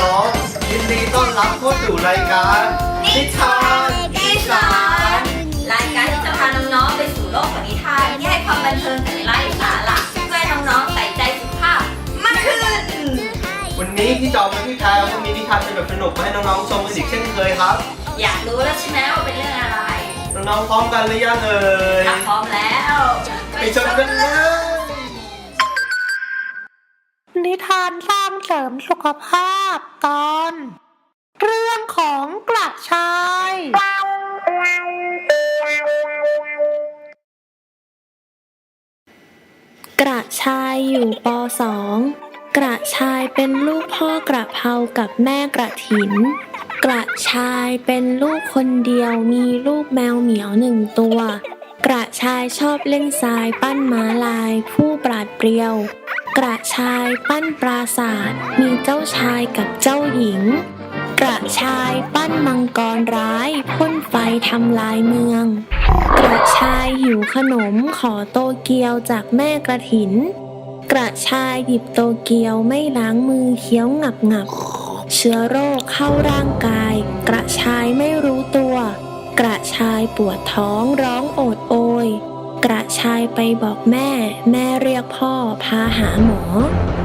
น้องๆยินดีต้อนรับเข้าสู่รายการนิทานอีสานรายการที่จะพาน้องๆไปสู่โลกของนิทานที่ให้ความบันเทิงแต่ไร้สาระเพื่อให้น้องๆใส่ใจสุขภาพมากขึ้น วันนี้พี่จอมและพี่แพรก็มีนิทานสนุกสนุกๆมาให้น้องๆชมกันอีกเช่นเคยครับ อยากรู้แล้วใช่ไหมว่าเป็นเรื่องอะไรน้องๆพร้อมกันหรือยังเอ่ยถ้าพร้อมแล้ว ไปชมกันเลย นิทานสร้างเสริมสุขภาพตอน เรื่องของกระชาย กระชายอยู่ป .2 กระชายเป็นลูกพ่อกระเพรากับแม่กระถิน กระชายเป็นลูกคนเดียวมีลูกแมวเหมียวหนึ่งตัว กระชายชอบเล่นทรายปั้นม้าลาย ผู้ปราดเปรียว กระชายปั้นปราศาสตร์มีเจ้าชายกับเจ้าหญิง กระชายปั้นมังกรร้ายพ่นไฟทำลายเมือง กระชายหิวขนมขอโตเกียวจากแม่กระถิน กระชายหยิบโตเกียวไม่ล้างมือเคี้ยวงับงับเชื้อโรคเข้าร่างกาย กระชายไม่รู้ตัว กระชายปวดท้องร้องโอดโอย กระชายไปบอกแม่ แม่เรียกพ่อพาหาหมอ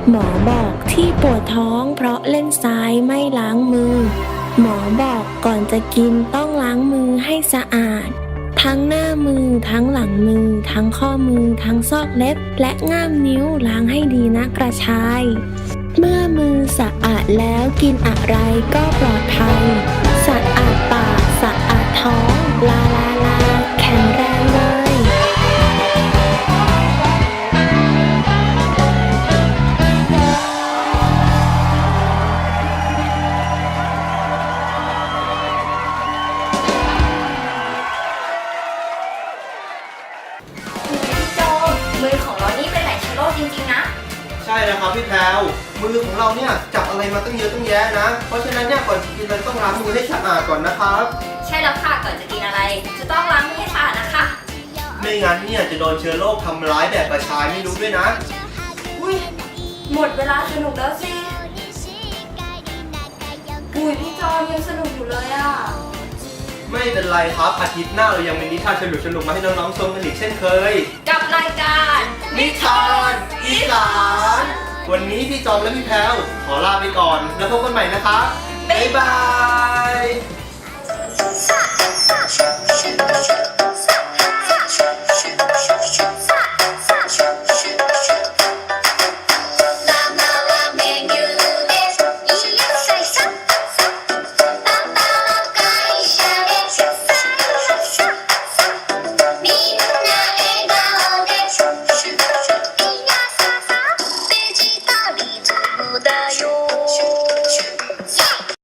หมอบอกที่ปวดท้องเพราะเล่นทรายไม่ล้างมือ หมอบอกก่อนจะกินต้องล้างมือให้สะอาด ทั้งหน้ามือทั้งหลังมือ ทั้งข้อมือ ทั้งซอกเล็บ และง่ามนิ้วล้างให้ดีนะกระชาย เมื่อมือสะอาดแล้วกินอะไรก็ปลอดภัยสะอาด ใช่แล้วครับพี่แพรวมือของเราเนี่ยจับอะไรมาตั้งเยอะตั้งแยะนะ เพราะฉะนั้นเนี่ยก่อนจะกินเราต้องล้างมือให้สะอาดก่อนนะครับ ใช่แล้วค่ะก่อนจะกินอะไร จะต้องล้างมือให้สะอาดนะคะ ไม่งั้นเนี่ยจะโดนเชื้อโรคทำร้ายแบบกระชายไม่รู้ด้วยนะ อุ้ยหมดเวลาสนุกแล้วสิอุ้ยพี่จอมยังสนุกอยู่เลยอะ ไม่เป็นไรครับอาทิตย์หน้าเรายังมีนิทานสนุกสนุกๆมาให้น้องๆชมกันอีกเช่นเคย กับรายการ แพลวขอลาไปก่อน แล้วพบกันใหม่นะครับบ๊ายบาย